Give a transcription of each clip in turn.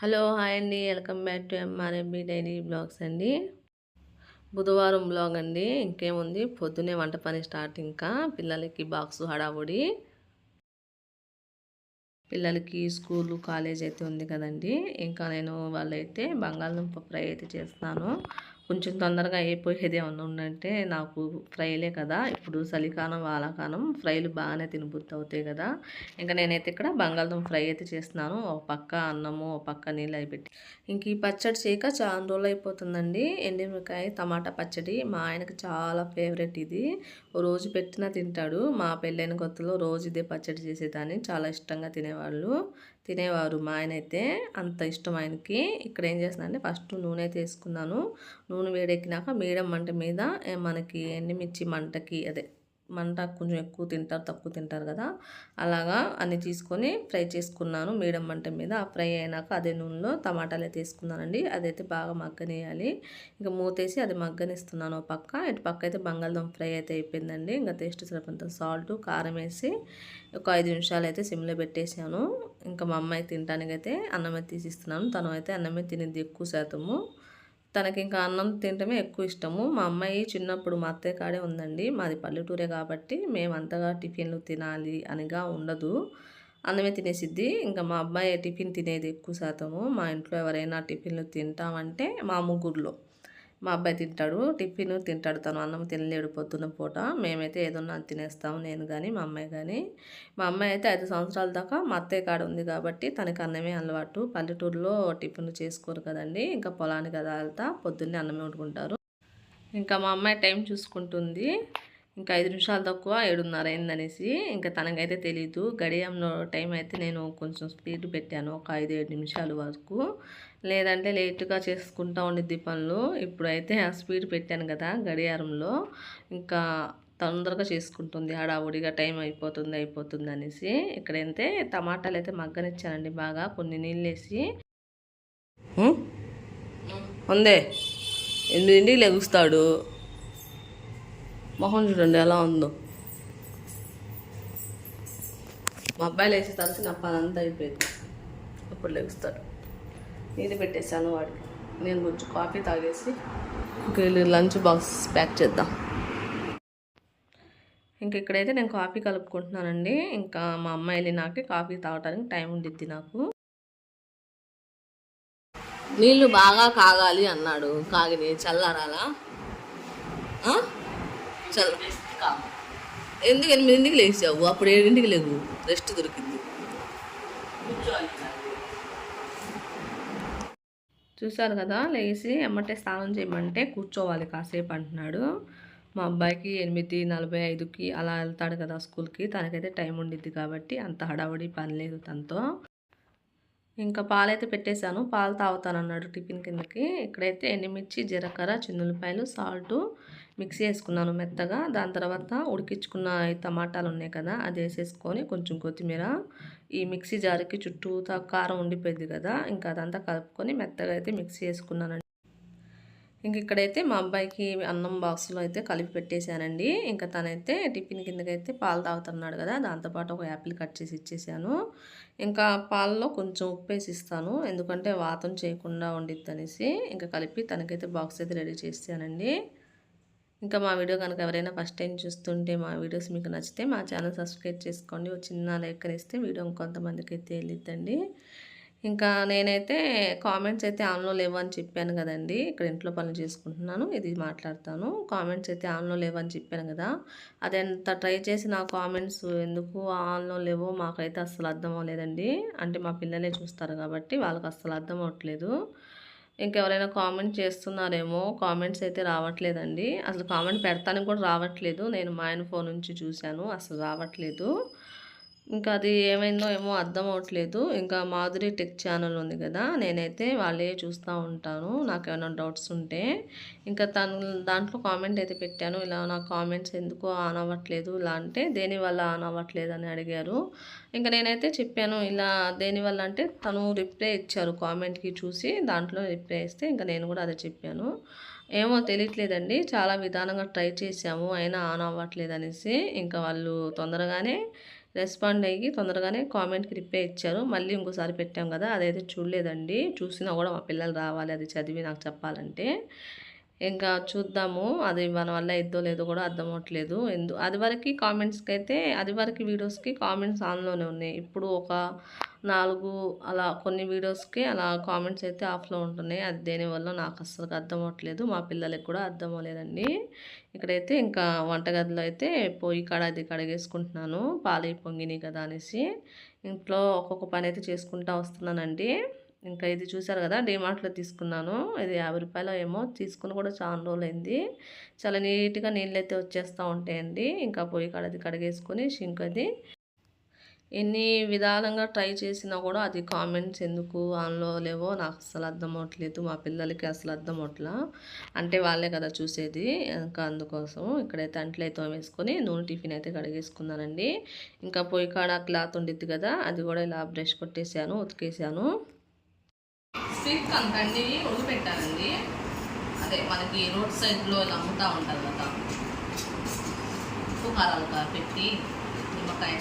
Hello hi అండి. Welcome back to MRMB daily blogs అండి. బుధవారం బ్లాగ్ అండి. ఇంకేముంది? పొద్దునే వంట పని స్టార్ట్ ఇంకా. పిల్లలకి బాక్స్ హడావుడి. పిల్లలకి స్కూలు కాలేజ్ అయితే ఉంది కదండి. ఇంకా నేను వాళ్ళైతే బంగాళదుంప ఫ్రై అయితే చేస్తాను కొంచెం తొందరగా అయిపోయేది ఏమన్నా ఉందంటే నాకు ఫ్రైలే కదా. ఇప్పుడు చలికాలం వాలాకాలం ఫ్రైలు బాగానే తినబుద్ధి అవుతాయి కదా. ఇంకా నేనైతే ఇక్కడ బంగాళదుంప ఫ్రై అయితే చేస్తున్నాను. ఒక పక్క అన్నము ఒక పక్క నీళ్ళు అయిపెట్టి ఇంక ఈ పచ్చడి చేయక చాలా రోజులు అయిపోతుందండి. ఎండిమిరకాయ టమాటా పచ్చడి మా ఆయనకి చాలా ఫేవరెట్ ఇది. రోజు పెట్టినా తింటాడు. మా పెళ్ళైన కొత్తలో రోజు ఇదే పచ్చడి చేసేదాన్ని. చాలా ఇష్టంగా తినేవాళ్ళు. తినేవారు. మా ఆయన అయితే అంత ఇష్టం ఆయనకి. ఇక్కడ ఏం చేస్తున్నానంటే ఫస్ట్ నూనె తీసుకున్నాను నూనె వేడెక్కినాక మీడియం మంట మీద మనకి ఎండిమిర్చి మంటకి అదే మంట కొంచెం ఎక్కువ తింటారు తక్కువ తింటారు కదా. అలాగా అన్ని తీసుకొని ఫ్రై చేసుకున్నాను. మీడియం మంట మీద ఆ ఫ్రై అయినాక అదే నూనెలో టమాటాలు అయితే వేసుకున్నానండి. అదైతే బాగా మగ్గనేయాలి ఇంకా మూతేసి అది మగ్గనిస్తున్నాను పక్క. ఇటు పక్క అయితే బంగాళదుంప ఫ్రై అయితే అయిపోయిందండి. ఇంకా టేస్ట్ సరిపంత సాల్ట్ కారం వేసి ఒక ఐదు నిమిషాలు అయితే సిమ్లో పెట్టేశాను. ఇంకా మా అమ్మాయి తినడానికి అయితే అన్నమే తీసిస్తున్నాను. తను అయితే అన్నమే తినేది ఎక్కువ శాతము. తనకి ఇంకా అన్నం తినటమే ఎక్కువ ఇష్టము మా అమ్మాయి చిన్నప్పుడు మా అత్తయ్య కాడే ఉందండి. మాది పల్లెటూరే కాబట్టి మేము అంతగా టిఫిన్లు తినాలి అనిగా ఉండదు. అన్నమే తినేసిద్ది. ఇంకా మా అబ్బాయి టిఫిన్ తినేది ఎక్కువ శాతము. మా ఇంట్లో ఎవరైనా టిఫిన్లు తింటామంటే మా ముగ్గురులో. మా అబ్బాయి తింటాడు టిఫిన్ తింటాడు తను అన్నం తినలేడు పొద్దున్న పూట. మేమైతే ఏదన్నా తినేస్తాము నేను కానీ మా అమ్మాయి కానీ మా అమ్మాయి అయితే ఐదు సంవత్సరాల దాకా మా అత్తయ్య కాడ ఉంది కాబట్టి తనకి అన్నమే అలవాటు. పల్లెటూరులో టిఫిన్ చేసుకోరు కదండి ఇంకా పొలానికి కదా వెళ్తా పొద్దున్నే అన్నమే వండుకుంటారు. ఇంకా మా అమ్మాయి టైం చూసుకుంటుంది. ఇంకా ఐదు నిమిషాలు తక్కువ ఏడున్నర అయిందనేసి ఇంకా తనకైతే తెలీదు. గడియంలో టైం అయితే నేను కొంచెం స్పీడ్ పెట్టాను ఒక ఐదు ఏడు నిమిషాల వరకు. లేదంటే లేటుగా చేసుకుంటా ఉండిద్ది పనులు. ఇప్పుడైతే ఆ స్పీడ్ పెట్టాను కదా గడియారంలో. ఇంకా తొందరగా చేసుకుంటుంది. హడావుడిగా టైం అయిపోతుంది అయిపోతుంది అనేసి. ఇక్కడైతే టమాటాలు అయితే మగ్గనిచ్చానండి బాగా. కొన్ని నీళ్ళు వేసి ఉందే? ఎనిమిదింటికి లెగుస్తాడు. మొహం చూడండి ఎలా ఉందో. మా అబ్బాయిలు వేసి తరచు నా పని అంతా అయిపోయింది. అప్పుడు లెగుస్తాడు. నీళ్ళు పెట్టేశాను వాడికి. నేను కొంచెం కాఫీ తాగేసి ఇంకెళ్ళి లంచ్ బాక్స్ ప్యాక్ చేద్దాం. ఇంక ఇక్కడైతే నేను కాఫీ కలుపుకుంటున్నానండి. ఇంకా మా అమ్మాయి వెళ్ళినాకే కాఫీ తాగడానికి టైం ఉండిద్ది నాకు. నీళ్ళు బాగా కాగాలి అన్నాడు. కాగిని చల్లారాలా? చల్ల ఎందుకు ఎనిమిదింటికి లేచావు? అప్పుడు ఏడింటికి లేవు. రెస్ట్ దొరికింది. చూశారు కదా లేచి ఎమ్మటే స్నానం చేయమంటే కూర్చోవాలి కాసేపు అంటున్నాడు. మా అబ్బాయికి ఎనిమిది నలభై ఐదుకి అలా వెళ్తాడు కదా స్కూల్కి. తనకైతే టైం ఉండిద్ది కాబట్టి అంత హడావుడి పని లేదు తనతో. ఇంకా పాలైతే పెట్టేశాను. పాలు తాగుతానన్నాడు టిఫిన్ కిందకి. ఇక్కడైతే ఎండుమిర్చి జీలకర్ర చిన్నులపాయలు సాల్ట్ మిక్సీ వేసుకున్నాను మెత్తగా. దాని తర్వాత ఉడికించుకున్న టమాటాలు ఉన్నాయి కదా అది వేసేసుకొని కొంచెం కొత్తిమీర ఈ మిక్సీ జారికి చుట్టూ కారం ఉండిపోయింది కదా ఇంకా అదంతా కలుపుకొని మెత్తగా అయితే మిక్సీ వేసుకున్నానండి ఇంక ఇక్కడైతే మా అబ్బాయికి అన్నం బాక్స్లో అయితే కలిపి పెట్టేశానండి. ఇంకా తనైతే టిఫిన్ కిందకైతే పాలు తాగుతున్నాడు కదా దాంతోపాటు ఒక యాపిల్ కట్ చేసి ఇచ్చేసాను. ఇంకా పాలలో కొంచెం ఉప్పు వేసి ఇస్తాను ఎందుకంటే వాతం చేయకుండా ఉండిద్ది అనేసి ఇంకా కలిపి తనకైతే బాక్స్ అయితే రెడీ చేసానండి ఇంకా మా వీడియో కనుక ఎవరైనా ఫస్ట్ టైం చూస్తుంటే మా వీడియోస్ మీకు నచ్చితే మా ఛానల్ సబ్స్క్రైబ్ చేసుకోండి. ఒక చిన్న లైక్ ఇస్తే వీడియో ఇంకొంతమందికి అయితే వెళ్ళిద్దండి ఇంకా నేనైతే కామెంట్స్ అయితే ఆన్లో లేవని చెప్పాను కదండి. ఇక్కడ ఇంట్లో పనులు చేసుకుంటున్నాను ఇది మాట్లాడతాను. కామెంట్స్ అయితే ఆన్లో లేవని చెప్పాను కదా. అది ట్రై చేసి నా కామెంట్స్ ఎందుకు ఆన్లో లేవో మాకైతే అస్సలు అర్థం అవ్వలేదండి. అంటే మా పిల్లలే చూస్తారు కాబట్టి వాళ్ళకి అస్సలు అర్థం అవ్వట్లేదు. ఇంకెవరైనా కామెంట్ చేస్తున్నారేమో కామెంట్స్ అయితే రావట్లేదండి. అసలు కామెంట్ పెడతానికి కూడా రావట్లేదు. నేను మా ఆయన ఫోన్ నుంచి చూశాను అసలు రావట్లేదు. ఇంకా అది ఏమైందో ఏమో అర్థం అవట్లేదు. ఇంకా మాధురి టెక్ ఛానల్ ఉంది కదా నేనైతే వాళ్ళే చూస్తూ ఉంటాను. నాకు ఏమైనా డౌట్స్ ఉంటే ఇంకా తను దాంట్లో కామెంట్ అయితే పెట్టాను. ఇలా నా కామెంట్స్ ఎందుకు ఆన్ అవ్వట్లేదు? ఇలా అంటే దేనివల్ల ఆన్ అవ్వట్లేదు అని అడిగారు. ఇంకా నేనైతే చెప్పాను ఇలా దేనివల్ల అంటే తను రిప్లై ఇచ్చారు కామెంట్కి చూసి దాంట్లో రిప్లై ఇస్తే ఇంకా నేను కూడా అదే చెప్పాను. ఏమో తెలియట్లేదండి చాలా విధానంగా ట్రై చేసాము అయినా ఆన్ అవ్వట్లేదు అనేసి. ఇంకా వాళ్ళు తొందరగానే రెస్పాండ్ అయ్యి తొందరగానే కామెంట్కి రిప్లై ఇచ్చారు. మళ్ళీ ఇంకోసారి పెట్టాం కదా అదైతే చూడలేదండి. చూసినా కూడా మా పిల్లలు రావాలి అది చదివి నాకు చెప్పాలంటే. ఇంకా చూద్దాము. అది మన వల్ల ఇద్దో లేదో కూడా అర్థం అవ్వట్లేదు. ఎందు అది వరకు కామెంట్స్కి అయితే అది వరకు వీడియోస్కి కామెంట్స్ ఆన్లోనే ఉన్నాయి. ఇప్పుడు ఒక నాలుగు అలా కొన్ని వీడియోస్కి అలా కామెంట్స్ అయితే ఆఫ్లో ఉంటున్నాయి. అది దేనివల్ల నాకు అస్సలు అర్థం అవ్వట్లేదు. మా పిల్లలకి కూడా అర్థం అవ్వలేదండి. ఇక్కడైతే ఇంకా వంటగదిలో అయితే పోయి కాడ అది కడిగేసుకుంటున్నాను. పాలు పొంగినాయి కదా అనేసి. ఇంట్లో ఒక్కొక్క పని అయితే చేసుకుంటూ వస్తున్నానండి. ఇంకా ఇది చూసారు కదా డిమార్ట్లో తీసుకున్నాను. ఇది యాభై రూపాయలు ఏమో తీసుకుని కూడా చాలా రోజులైంది. చాలా నీట్గా నీళ్ళు అయితే వచ్చేస్తూ ఉంటాయండి. ఇంకా పొయ్యి కడది కడిగేసుకొని షింక్ అది. ఎన్ని విధాలంగా ట్రై చేసినా కూడా అది కామెంట్స్ ఎందుకు ఆన్లో లేవో నాకు అసలు అర్థం అవట్లేదు. మా పిల్లలకి అసలు అర్థం అవట్లా. అంటే వాళ్ళే కదా చూసేది. ఇంకా అందుకోసం ఇక్కడైతే అంట్లయితే వేసుకొని నూనె టిఫిన్ అయితే కడిగేసుకున్నానండి. ఇంకా పొయ్యి కాడ క్లాత్ ఉండిద్ది కదా అది కూడా ఇలా బ్రష్ కొట్టేసాను ఉతికేసాను. స్వీట్ అన్ని ఉడిపెట్టానండి అదే మనకి రోడ్ సైడ్లో ఇలా అమ్ముతూ ఉంటారు కదా. ఉప్పు కారాలు పెట్టి నిమ్మకాయ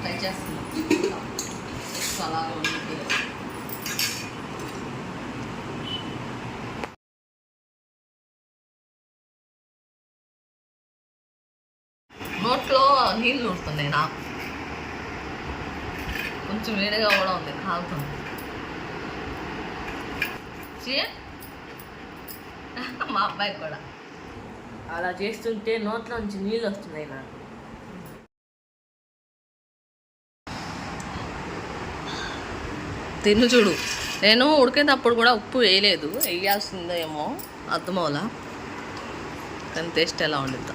ట్రై చేస్తున్నాం. ఎక్కువ అలాగే ఉంటుంది నోట్లో నీళ్ళు ఉంటుంది నాకు కొంచెం వేడిగా కూడా ఉంది కాలుతుంది చీ. మా అబ్బాయి కూడా. అలా చేస్తుంటే నోట్లో నుంచి నీళ్ళు వస్తున్నాయి నాకు. తిను చూడు. నేను ఉడికేటప్పుడు కూడా ఉప్పు వేయలేదు. వేయాల్సిందో ఏమో అర్థమవులా కానీ టేస్ట్ ఎలా ఉండిద్దా.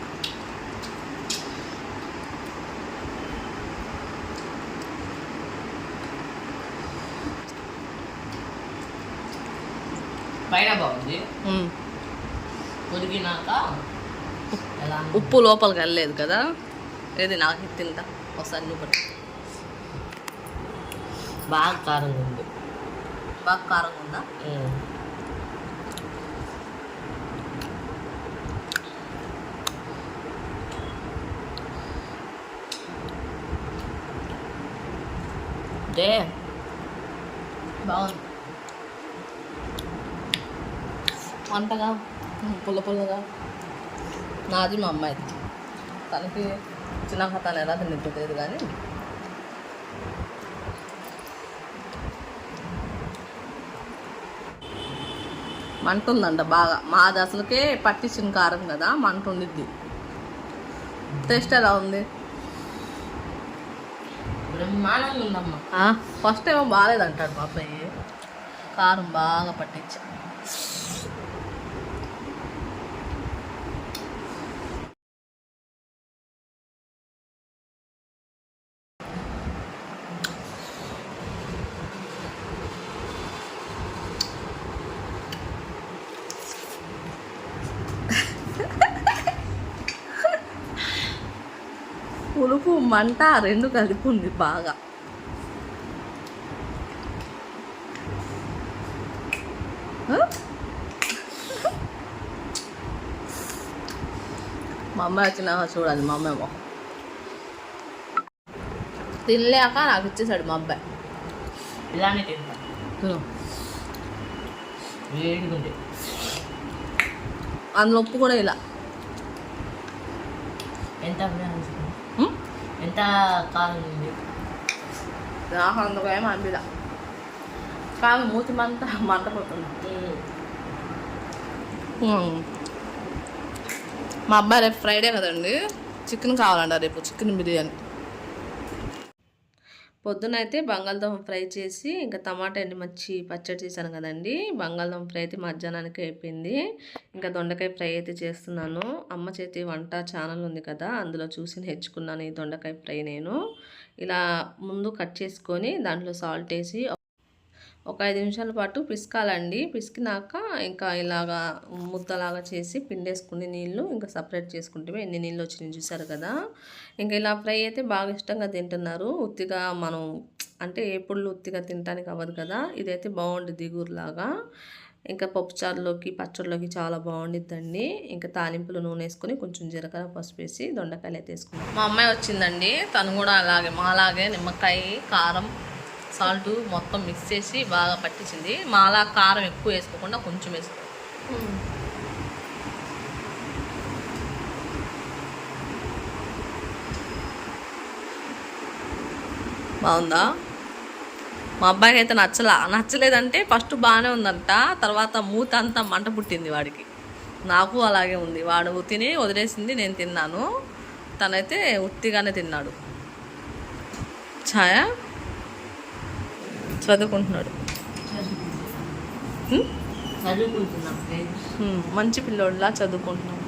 పైన బాగుంది. ఉడికినాక ఉప్పు లోపలికి వెళ్ళలేదు కదా? ఏది నాకు తింటా. ఒకసారి నువ్వు. బాగా కారంగా ఉంది. బాగా కారంగా ఉందా? బాగుంది. వంటగా పుల్ల పుల్లగా. నాది మా అమ్మాయిది తనకి చిన్న తను ఎలా తెలియదు కానీ. మంట ఉందంట బాగా. మాది అసలుకే పట్టించిన కారం కదా మంట ఉండిద్ది టేస్ట్ ఎలా ఉంది? బ్రహ్మాండంగా ఉందమ్మా. ఫస్ట్ ఏమో బాగాలేదంటాడు మా అబ్బాయి. కారం బాగా పట్టించా. మంట రెండు కలిపి ఉంది బాగా? మా అమ్మాయి వచ్చిన చూడాలి మా అమ్మాయి మొహం. తినలేక నాకు ఇచ్చేసాడు మా అబ్బాయి. ఇలానే తింటా. తిను. వేడిగా ఉంది అందులో ఉప్పు కూడా ఇలా ఎంత కారం ఉంది నాకు ఏమో అనిపిదా కానీ మూతి మంట మంట పడుతుంది ఉమ్. మా అబ్బాయి రేపు ఫ్రైడే కదండి. చికెన్ కావాలంట రేపు చికెన్ బిర్యానీ. పొద్దునైతే బంగాళదుంప ఫ్రై చేసి ఇంకా టమాటా ఎండుమిర్చి పచ్చడి చేశాను కదండి. బంగాళదుంప ఫ్రై అయితే మధ్యాహ్నానికి అయిపోయింది. ఇంకా దొండకాయ ఫ్రై అయితే చేస్తున్నాను. అమ్మ చేతి వంట ఛానల్ ఉంది కదా అందులో చూసి నేర్చుకున్నాను ఈ దొండకాయ ఫ్రై నేను. ఇలా ముందు కట్ చేసుకొని దాంట్లో సాల్ట్ వేసి ఒక ఐదు నిమిషాల పాటు పిసకాలండి. పిసికినాక ఇంకా ఇలాగా ముద్దలాగా చేసి పిండేసుకుని నీళ్ళు ఇంకా సపరేట్ చేసుకుంటే ఎన్ని నీళ్ళు వచ్చినాయి చూసారు కదా. ఇంకా ఇలా ఫ్రై అయితే బాగా ఇష్టంగా తింటున్నారు. ఉత్తిగా మనం అంటే ఎప్పుడు ఉత్తిగా తినడానికి అవ్వదు కదా. ఇదైతే బాగుంది దిగురులాగా. ఇంకా పప్పుచారులోకి పచ్చడిలోకి చాలా బాగుండిద్దండి. ఇంకా తాలింపులు నూనె వేసుకొని కొంచెం జీలకర్ర పసుపు వేసి దొండకాయలు అయితే వేసుకున్నాం మా అమ్మాయి వచ్చిందండి. తను కూడా అలాగే మాలాగే నిమ్మకాయ కారం సాల్ట్ మొత్తం మిక్స్ చేసి బాగా పట్టించింది. మాలా కారం ఎక్కువ వేసుకోకుండా కొంచెం వేసుకో. బాగుందా? మా అబ్బాయికి అయితే నచ్చలా. నచ్చలేదంటే ఫస్ట్ బాగానే ఉందంట. తర్వాత మూత అంతా మంట పుట్టింది వాడికి. నాకు అలాగే ఉంది. వాడు తిని వదిలేసింది నేను తిన్నాను. తనైతే ఉత్తిగానే తిన్నాడు. ఛాయా? చదువుకుంటున్నాడు. మంచి పిల్లోడిలా చదువుకుంటున్నాడు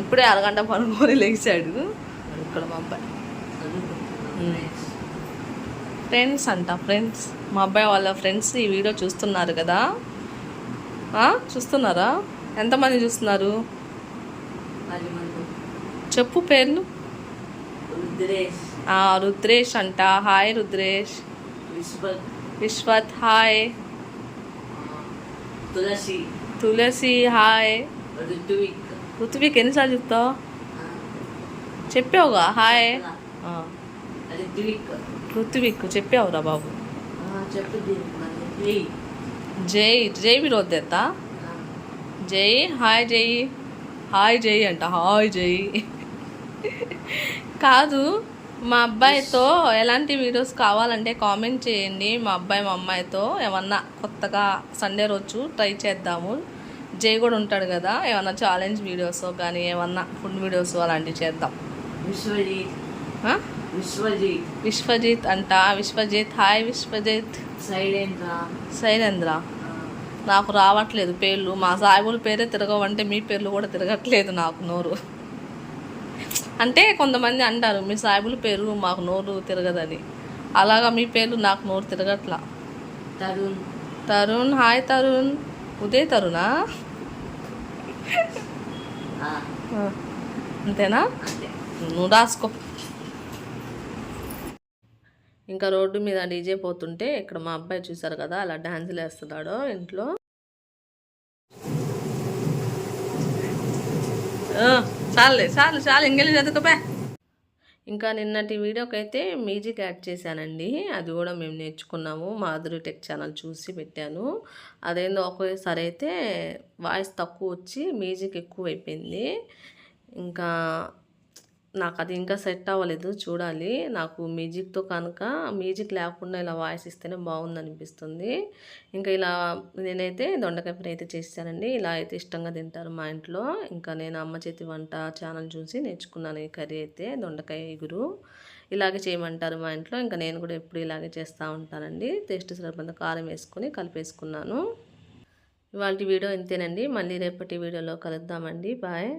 ఇప్పుడే అరగంట పనుకొని లేచాడు. ఇక్కడ మా అబ్బాయి. ఫ్రెండ్స్. అంట ఫ్రెండ్స్. మా అబ్బాయి వాళ్ళ ఫ్రెండ్స్ ఈ వీడియో చూస్తున్నారు కదా? చూస్తున్నారా? ఎంతమంది చూస్తున్నారు? చెప్పు పేర్లు. రుద్రేష్ అంట. Hi Rudresh. Vishwat. Hi. Tulasi. Tulasi hi. Ritvik. Ritvik ఎన్నిసార్లు చెప్తావు? చెప్పావుగా? హాయ్. ఋత్విక్ చెప్పావురా బాబు. మరి జై. జై విరోధేత జై హాయ్ జై. హాయ్ జై అంట. హాయ్ జై. కాదు మా అబ్బాయితో ఎలాంటి వీడియోస్ కావాలంటే కామెంట్ చేయండి. మా అబ్బాయి మా అమ్మాయితో ఏమన్నా కొత్తగా సండే రోజు ట్రై చేద్దాము. జై కూడా ఉంటాడు కదా. ఏమన్నా ఛాలెంజ్ వీడియోస్ కానీ ఏమన్నా ఫుడ్ వీడియోస్ అలాంటివి చేద్దాం. విశ్వజిత్? విశ్వజిత్. విశ్వజిత్ అంట. విశ్వజిత్. హాయ్ విశ్వజిత్. సైలెంట్ర శైలేంద్ర నాకు రావట్లేదు పేర్లు. మా సాయిబుల పేరే తిరగవంటే మీ పేర్లు కూడా తిరగట్లేదు నాకు నోరు. అంటే కొంతమంది అంటారు మీ సాయిబుల పేరు మాకు నోరు తిరగదని. అలాగా మీ పేర్లు నాకు నోరు తిరగట్లా. తరుణ్. తరుణ్ హాయ్ తరుణ్. ఉదయ్ తరుణా? అంతేనా? అంతే. నువ్వు రాసుకో. ఇంకా రోడ్డు మీద డీజే పోతుంటే ఇక్కడ మా అబ్బాయి చూసారు కదా అలా డాన్సులు వేస్తున్నాడు ఇంట్లో. చాలే చాలు చాలు ఇంకెళ్ళి చదువుకోపా. ఇంకా నిన్నటి వీడియోకి అయితే మ్యూజిక్ యాడ్ చేశానండి. అది కూడా మేము నేర్చుకున్నాము. మాధురి టెక్ ఛానల్ చూసి పెట్టాను. అదేందో ఒకేసారి అయితే వాయిస్ తక్కువ వచ్చి మ్యూజిక్ ఎక్కువ అయిపోయింది ఇంకా నాకు అది ఇంకా సెట్ అవ్వలేదు చూడాలి. నాకు మ్యూజిక్తో కనుక మ్యూజిక్ లేకుండా ఇలా వాయిస్ ఇస్తేనే బాగుంది అనిపిస్తుంది ఇంకా ఇలా నేనైతే దొండకాయ ఫ్రై అయితే చేశానండి ఇలా అయితే ఇష్టంగా తింటారు మా ఇంట్లో. ఇంకా నేను అమ్మ చేతి వంట ఛానల్ చూసి నేర్చుకున్నాను ఈ కర్రీ అయితే దొండకాయ ఎగురు. ఇలాగే చేయమంటారు మా ఇంట్లో. ఇంకా నేను కూడా ఎప్పుడు ఇలాగే చేస్తూ ఉంటానండి. టేస్ట్ సరిపడంత కారం వేసుకొని కలిపేసుకున్నాను. ఇవాళ వీడియో ఇంతేనండి. మళ్ళీ రేపటి వీడియోలో కలుద్దామండి. బాయ్.